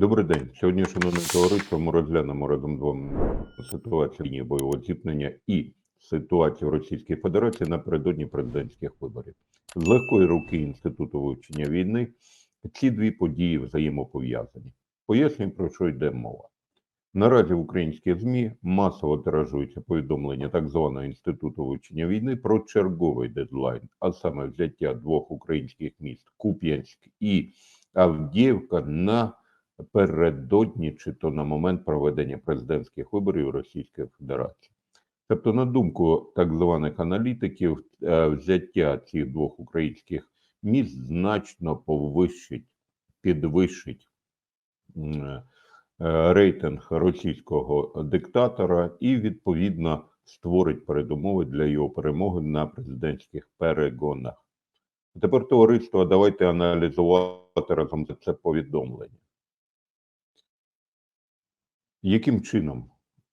Добрий день. Сьогодні, шановне товариство, ми розглянемо разом з вами ситуацію лінії бойового зіткнення і ситуацію в Російській Федерації напередодні президентських виборів. З легкої руки Інституту вивчення війни ці дві події взаємопов'язані. Пояснюю, про що йде мова. Наразі в українських ЗМІ масово тиражуються повідомлення так званого інституту вивчення війни про черговий дедлайн, а саме взяття двох українських міст Куп'янськ і Авдіївка на передодні чи то на момент проведення президентських виборів Російської Федерації. Тобто, на думку так званих аналітиків, е, взяття цих двох українських міст значно повищить, підвищить е, рейтинг російського диктатора і, відповідно, створить передумови для його перемоги на президентських перегонах. Тепер, товариство, давайте аналізувати разом це повідомлення. Яким чином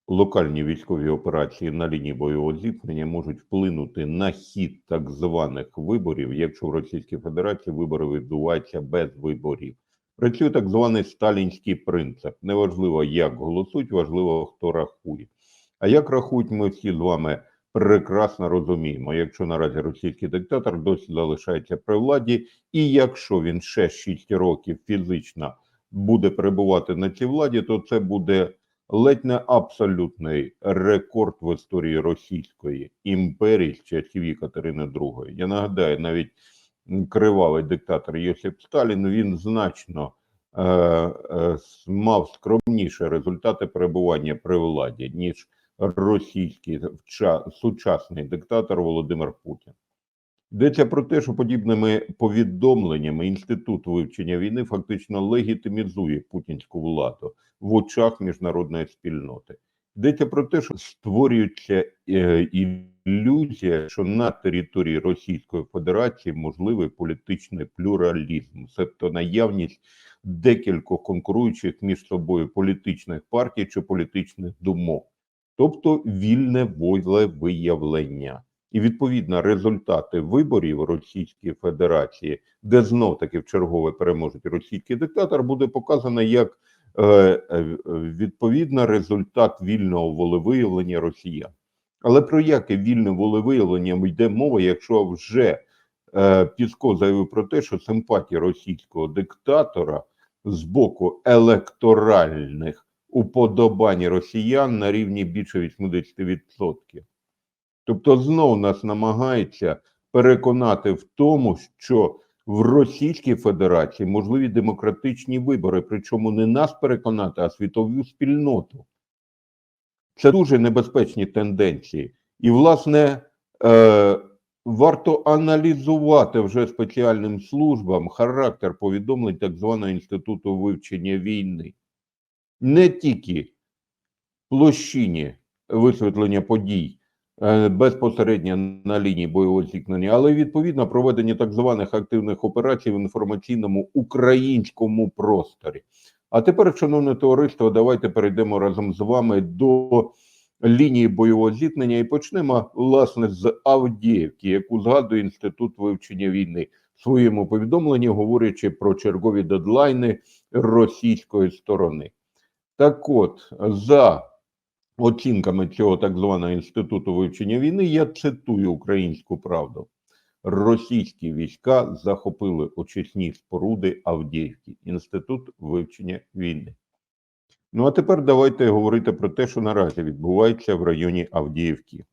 локальні військові операції на лінії бойового зіткнення можуть вплинути на хід так званих виборів, якщо в Російській Федерації вибори відбуваються без виборів? Працює так званий сталінський принцип. Неважливо, як голосують, важливо, хто рахує. А як рахують, ми всі з вами прекрасно розуміємо. Якщо наразі російський диктатор досі залишається при владі, і якщо він ще 6 років фізично буде перебувати на цій владі, то це буде ледь не абсолютний рекорд в історії Російської імперії з часів Катерини II. Я нагадаю, навіть кривавий диктатор Йосип Сталін він значно е, е, мав скромніші результати перебування при владі, ніж російський сучасний диктатор Володимир Путін. Йдеться про те, що подібними повідомленнями Інститут вивчення війни фактично легітимізує путінську владу в очах міжнародної спільноти. Йдеться про те, що створюється е, ілюзія, що на території Російської Федерації можливий політичний плюралізм, тобто наявність декількох конкуруючих між собою політичних партій чи політичних думок, тобто вільне волевиявлення. І відповідно результати виборів Російської Федерації, де знов таки в чергове переможуть російський диктатор, буде показано як е, е, відповідно результат вільного волевиявлення росіян. Але про яке вільне волевиявлення йде мова, якщо вже е, Пісков заявив про те, що симпатії російського диктатора з боку електоральних уподобань росіян на рівні більше 80%. Тобто знов нас намагається переконати в тому, що в Російській Федерації можливі демократичні вибори, причому не нас переконати, а світову спільноту. Це дуже небезпечні тенденції. І, власне, е, варто аналізувати вже спеціальним службам характер повідомлень так званого інституту вивчення війни. Не тільки площині висвітлення подій безпосередньо на лінії бойового зіткнення, але відповідно проведення так званих активних операцій в інформаційному українському просторі. А тепер, шановне товариство, давайте перейдемо разом з вами до лінії бойового зіткнення і почнемо власне з Авдіївки, яку згадує інститут вивчення війни в своєму повідомленні, говорячи про чергові дедлайни російської сторони. Так, от за оцінками цього так званого інституту вивчення війни, я цитую українську правду. Російські війська захопили очисні споруди Авдіївки, інститут вивчення війни. Ну а тепер давайте говорити про те, що наразі відбувається в районі Авдіївки.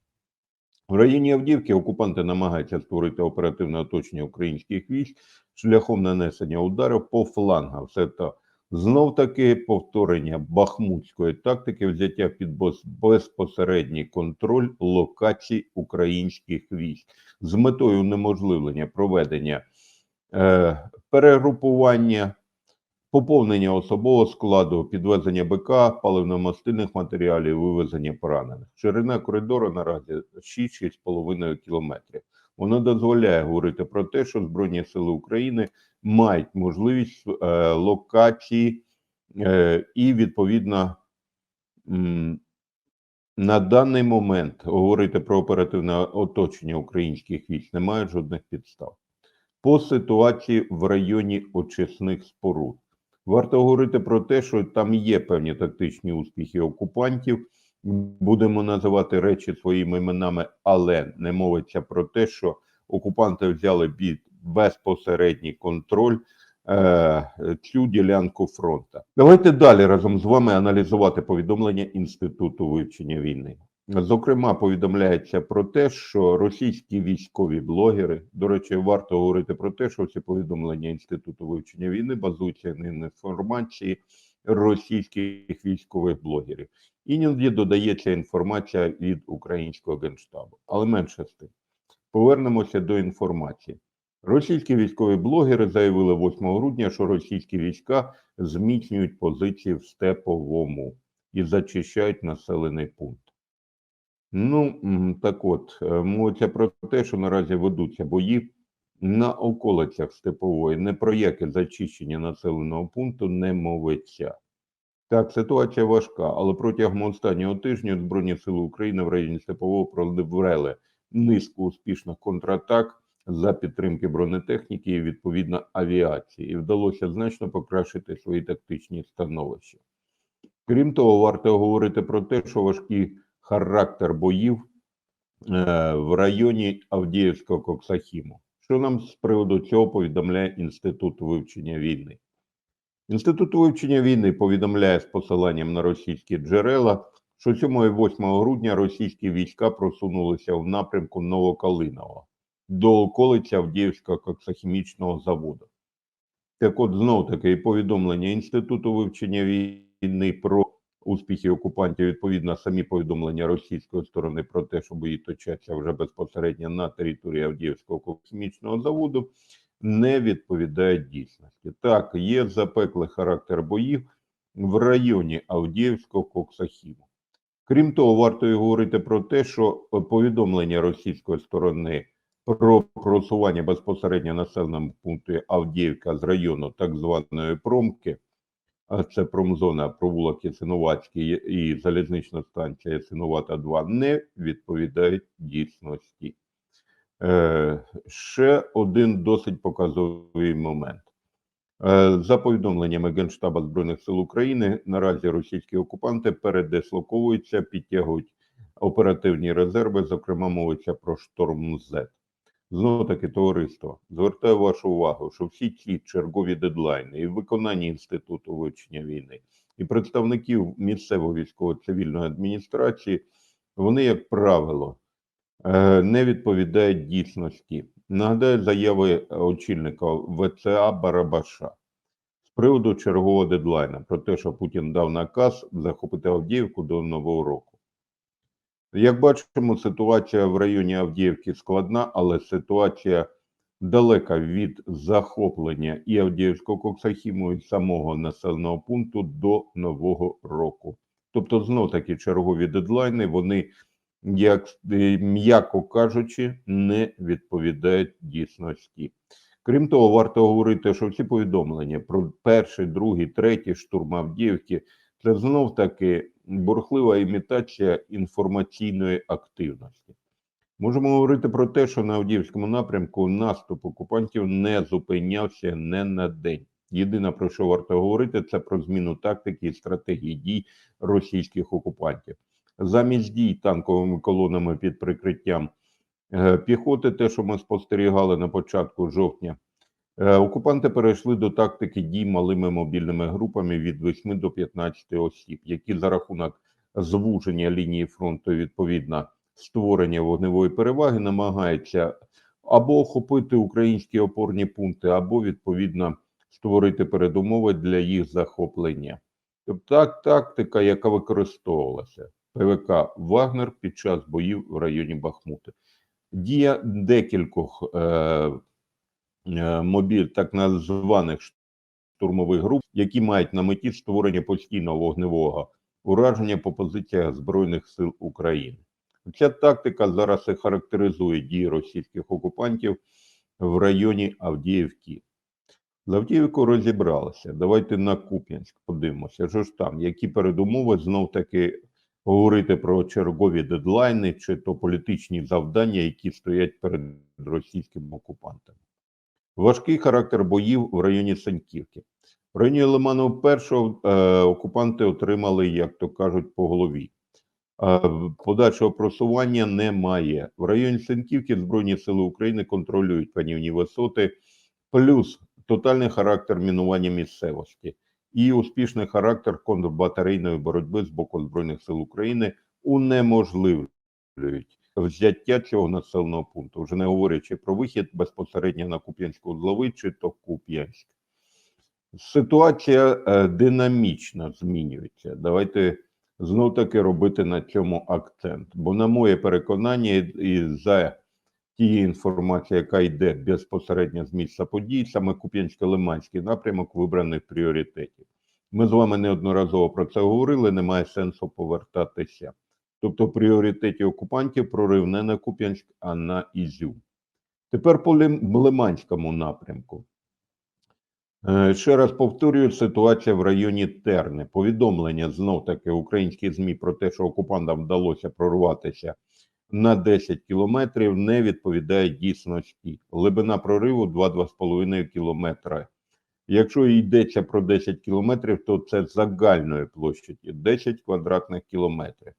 В районі Авдіївки окупанти намагаються створити оперативне оточення українських військ шляхом нанесення ударів по флангам. Тобто знов таки повторення бахмутської тактики, взяття під безпосередній контроль локацій українських військ з метою унеможливлення проведення е, перегрупування, поповнення особового складу, підвезення БК, паливно-мастильних матеріалів, вивезення поранених. Ширина коридору наразі 6-6,5 кілометрів. Воно дозволяє говорити про те, що Збройні Сили України мають можливість е, локації е, і відповідно м, на даний момент говорити про оперативне оточення українських військ немає жодних підстав. По ситуації в районі очисних споруд Варто говорити про те, що там є певні тактичні успіхи окупантів. Будемо називати речі своїми іменами, але не мовиться про те, що окупанти взяли під безпосередній контроль е, цю ділянку фронту. Давайте далі разом з вами аналізувати повідомлення Інституту вивчення війни. Зокрема, повідомляється про те, що російські військові блогери, до речі, варто говорити про те, що всі повідомлення Інституту вивчення війни базуються на інформації російських військових блогерів. Іноді додається інформація від українського генштабу, але менше з тим. Повернемося до інформації. Російські військові блогери заявили 8 грудня, що російські війська зміцнюють позиції в Степовому і зачищають населений пункт. Ну, так от, е, мовиться про те, що наразі ведуться бої на околицях Степової. Не про яке зачищення населеного пункту не мовиться. Так, ситуація важка, але протягом останнього тижня Збройні сили України в районі Степового провели низку успішних контратак за підтримки бронетехніки і відповідно авіації, і вдалося значно покращити свої тактичні становища. Крім того, варто говорити про те, що важкий характер боїв е, в районі Авдіївського Коксахіму. Що нам з приводу цього повідомляє Інститут вивчення війни? Інститут вивчення війни повідомляє з посиланням на російські джерела, що 7 і 8 грудня російські війська просунулися в напрямку Новокалиново до околиці Авдіївського коксохімічного заводу. Так от, знов таки, повідомлення Інституту вивчення війни про успіхи окупантів, відповідно, самі повідомлення російської сторони про те, що бої точаться вже безпосередньо на території Авдіївського космічного заводу, не відповідають дійсності. Так, є запеклий характер боїв в районі Авдіївського Коксахіму. Крім того, варто і говорити про те, що повідомлення російської сторони про просування безпосередньо населеному пункті Авдіївка з району так званої промки а це промзона провулок Ясинуватський і залізнична станція Ясинувата 2 не відповідають дійсності. Е, Ще один досить показовий момент. Е, За повідомленнями Генштаба Збройних сил України, наразі російські окупанти передислоковуються, підтягують оперативні резерви, зокрема, мовиться про шторм Z. Знову таки, товариство, звертаю вашу увагу, що всі ці чергові дедлайни і виконання інституту вивчення війни, і представників місцевої військово-цивільної адміністрації, вони, як правило, не відповідають дійсності. Нагадаю заяви очільника ВЦА Барабаша з приводу чергового дедлайна про те, що Путін дав наказ захопити Авдіївку до нового року. Як бачимо, ситуація в районі Авдіївки складна, але ситуація далека від захоплення і Авдіївського Коксахіму, і самого населеного пункту до нового року. Тобто, знов таки чергові дедлайни, вони, як е, м'яко кажучи, не відповідають дійсності. Крім того, варто говорити, що всі повідомлення про перший, другий, третій штурм Авдіївки це знов таки бурхлива імітація інформаційної активності. Можемо говорити про те, що на Авдіївському напрямку наступ окупантів не зупинявся не на день. Єдине про що варто говорити, це про зміну тактики і стратегії дій російських окупантів. Замість дій танковими колонами під прикриттям. Е, піхоти, те, що ми спостерігали на початку жовтня, е, окупанти перейшли до тактики дій малими мобільними групами від 8 до 15 осіб, які за рахунок звуження лінії фронту, відповідно створення вогневої переваги, намагаються або охопити українські опорні пункти, або відповідно створити передумови для їх захоплення. Тобто так, тактика, яка використовувалася ПВК Вагнер під час боїв в районі Бахмута. Дія декількох е, е, мобіль, так названих штурмових груп, які мають на меті створення постійного вогневого ураження по позиціях Збройних сил України. Ця тактика зараз і характеризує дії російських окупантів в районі Авдіївки. З Авдіївкою розібралися. Давайте на Куп'янськ подивимося. Що ж там, які передумови знов таки говорити про чергові дедлайни чи то політичні завдання, які стоять перед російськими окупантами. Важкий характер боїв в районі Саньківки. В районі Лиману е, окупанти отримали, як то кажуть, по голові. Е, подальшого просування немає. В районі Сенківки Збройні Сили України контролюють панівні висоти, плюс тотальний характер мінування місцевості і успішний характер контрбатарейної боротьби з боку Збройних сил України унеможливлюють взяття цього населеного пункту, вже не говорячи про вихід безпосередньо на Куп'янську узловий чи то Куп'янськ. Ситуація е, динамічно змінюється. Давайте знов таки робити на цьому акцент. Бо, на моє переконання, і за тією інформацією, яка йде безпосередньо з місця подій, саме Куп'янсько-Лиманський напрямок вибраний в пріоритеті. Ми з вами неодноразово про це говорили, немає сенсу повертатися. Тобто, пріоритеті окупантів прорив не на Куп'янськ, а на Ізюм. Тепер по Лиманському напрямку. Е, Ще раз повторюю, ситуація в районі Терни. Повідомлення знов таки українські ЗМІ про те, що окупантам вдалося прорватися на 10 кілометрів, не відповідає дійсності. Глибина прориву 2-2,5 кілометра. Якщо йдеться про 10 кілометрів, то це загальної площі 10 квадратних кілометрів.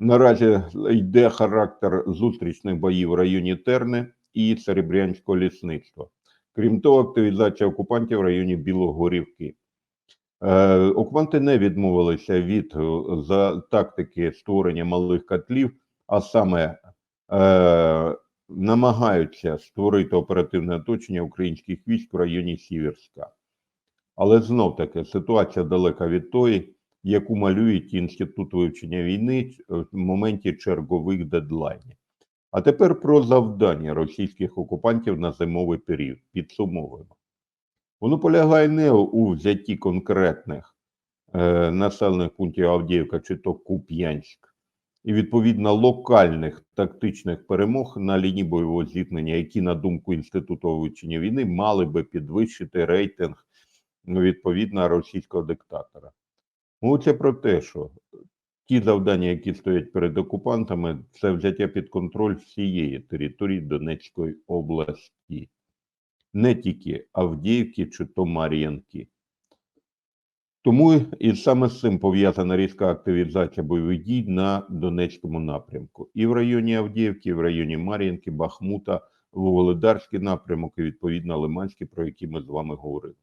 Наразі йде характер зустрічних боїв в районі Терни і Серебрянського лісництва. Крім того, активізація окупантів в районі Білогорівки. Е, окупанти не відмовилися від е, за тактики створення малих котлів, а саме е, намагаються створити оперативне оточення українських військ в районі Сіверська. Але знов таки ситуація далека від тої, яку малюють Інститут вивчення війни в моменті чергових дедлайнів. А тепер про завдання російських окупантів на зимовий період. Підсумовуємо. Воно полягає не у взятті конкретних е, населених пунктів Авдіївка чи то Куп'янськ, і відповідно локальних тактичних перемог на лінії бойового зіткнення, які, на думку Інституту вивчення війни, мали би підвищити рейтинг ну, відповідно російського диктатора. Мовиться про те, що ті завдання, які стоять перед окупантами, це взяття під контроль всієї території Донецької області, не тільки Авдіївки чи то Мар'їнки. Тому і саме з цим пов'язана різка активізація бойових дій на Донецькому напрямку. І в районі Авдіївки, і в районі Мар'їнки, Бахмута, Володарський напрямок і відповідно Лиманський, про які ми з вами говорили.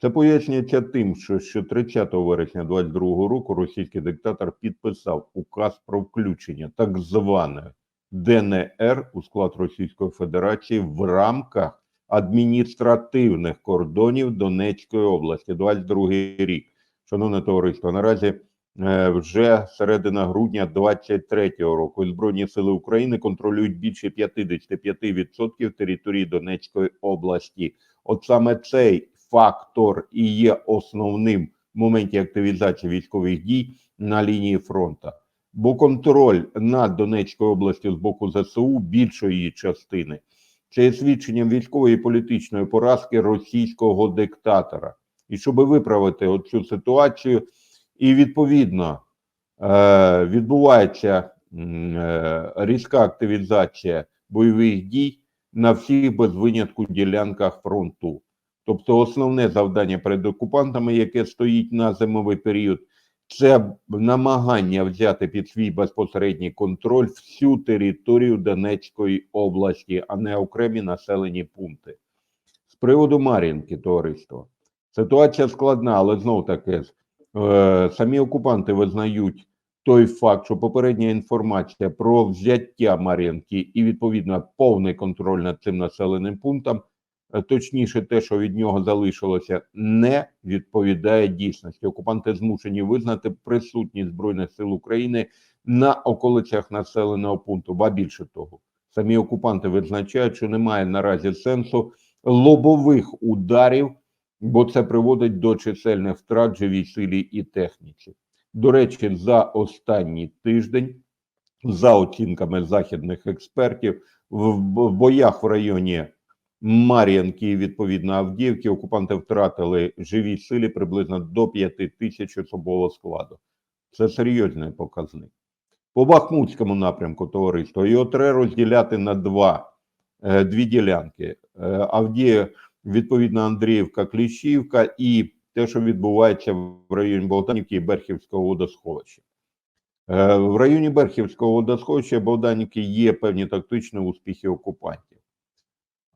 Це пояснюється тим, що ще 30 вересня 2022 року російський диктатор підписав указ про включення так званої ДНР у склад Російської Федерації в рамках адміністративних кордонів Донецької області. 22 рік. Шановне товариство, наразі е, вже середина грудня 23-го року Збройні сили України контролюють більше 55% території Донецької області. От саме цей фактор і є основним в моменті активізації військових дій на лінії фронту. Бо контроль над Донецькою областю з боку ЗСУ більшої частини це є свідченням військової і політичної поразки російського диктатора. І щоб виправити оцю ситуацію, і відповідно е, відбувається е, різка активізація бойових дій на всіх без винятку ділянках фронту. Тобто, основне завдання перед окупантами, яке стоїть на зимовий період, це намагання взяти під свій безпосередній контроль всю територію Донецької області, а не окремі населені пункти. З приводу Мар'їнки, товариство, ситуація складна, але знов таки е, самі окупанти визнають той факт, що попередня інформація про взяття Мар'їнки і відповідно повний контроль над цим населеним пунктом точніше, те, що від нього залишилося, не відповідає дійсності. Окупанти змушені визнати присутність збройних сил України на околицях населеного пункту. Ба більше того, самі окупанти визначають, що немає наразі сенсу лобових ударів, бо це приводить до чисельних втрат живій силі і техніці. До речі, за останній тиждень, за оцінками західних експертів, в в боях в районі Мар'їнки і відповідно Авдіївки окупанти втратили живій силі приблизно до 5 тисяч особового складу. Це серйозний показник. По Бахмутському напрямку товариство його треба розділяти на два, е, дві ділянки. Е, Авдіїв, відповідно Андріївка, Кліщівка і те, що відбувається в районі Богданівки і Берхівського водосховища. Е, В районі Берхівського водосховища Богданівки є певні тактичні успіхи окупантів.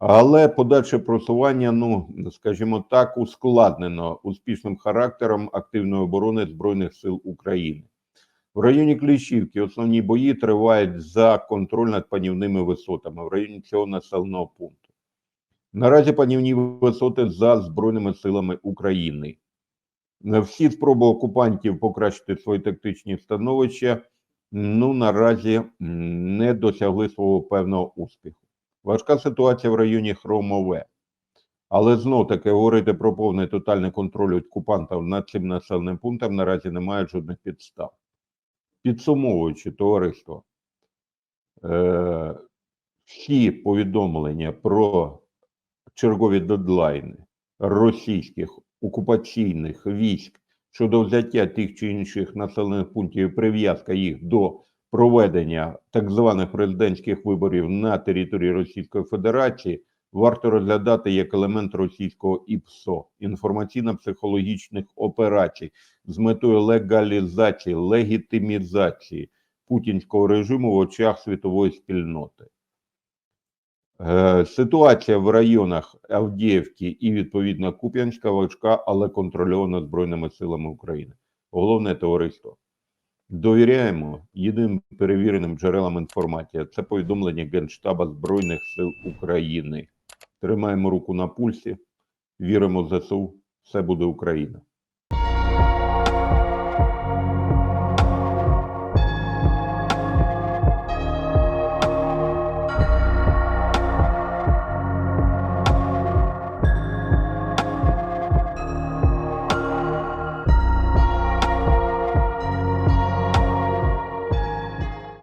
Але подальше просування, ну скажімо так, ускладнено успішним характером активної оборони Збройних сил України. В районі Кліщівки основні бої тривають за контроль над панівними висотами в районі цього населеного пункту. Наразі панівні висоти за Збройними силами України. Всі спроби окупантів покращити свої тактичні становища ну наразі не досягли свого певного успіху. Важка ситуація в районі Хромове. Але знов таки говорити про повний тотальний контроль окупантів над цим населеним пунктом наразі немає жодних підстав. Підсумовуючи товариство, е, всі повідомлення про чергові дедлайни російських окупаційних військ щодо взяття тих чи інших населених пунктів і прив'язка їх до проведення так званих президентських виборів на території Російської Федерації варто розглядати як елемент російського ІПСО інформаційно-психологічних операцій з метою легалізації, легітимізації путінського режиму в очах світової спільноти. Е, Ситуація в районах Авдіївки і відповідно Куп'янська важка, але контрольована Збройними силами України. Головне товариство. Довіряємо єдиним перевіреним джерелам інформації. Це повідомлення Генштаба Збройних сил України. Тримаємо руку на пульсі, віримо в ЗСУ. Все буде Україна.